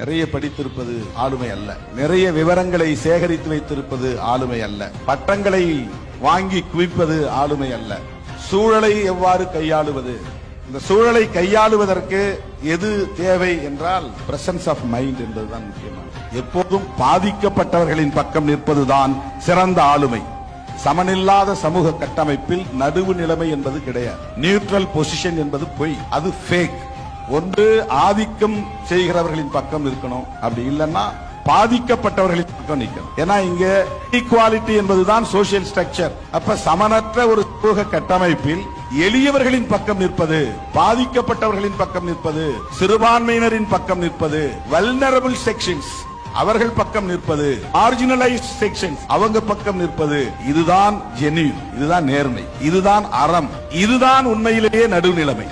நிறைய படித்திருப்பது ஆளுமை அல்ல. நிறைய விவரங்களை சேகரித்து வைத்திருப்பது ஆளுமை அல்ல. பட்டங்களை வாங்கி குவிப்பது ஆளுமை அல்ல. சூழலை எவ்வாறு கையாளுவது? இந்த சூழலை கையாளுவதற்கு எது தேவை என்றால் பிரசன்ஸ் ஆஃப் மைண்ட் என்பதுதான் முக்கியமானது. எப்போதும் பாதிக்கப்பட்டவர்களின் பக்கம் நிற்பதுதான் சிறந்த ஆளுமை. சமனில்லாத சமூக கட்டமைப்பில் நடுவு நிலைமை என்பது கிடையாது. நியூட்ரல் பொசிஷன் என்பது பொய். அது ஃபேக் ஒன்று ஆதிக்கம் செய்கிறவர்களின் பக்கம் இருக்கணும் அப்படி இல்லைன்னா பாதிக்கப்பட்டவர்களின் பக்கம் நிற்கணும். ஏன்னா இங்க ஈக்குவாலிட்டி என்பதுதான் சோசியல் ஸ்ட்ரக்சர் அப்ப சமனற்ற ஒரு சமூக கட்டமைப்பில் எளியவர்களின் பக்கம் நிற்பது பாதிக்கப்பட்டவர்களின் பக்கம் நிற்பது சிறுபான்மையினரின் பக்கம் நிற்பது வல்னரபிள் செக்ஷன்ஸ் அவர்கள் பக்கம் நிற்பது ஆரிஜினலைஸ் செக்ஷன்ஸ் அவங்க பக்கம் நிற்பது இதுதான் ஜெனியூன் இதுதான் நேர்மை இதுதான் அறம் இதுதான் உண்மையிலேயே நடுநிலைமை.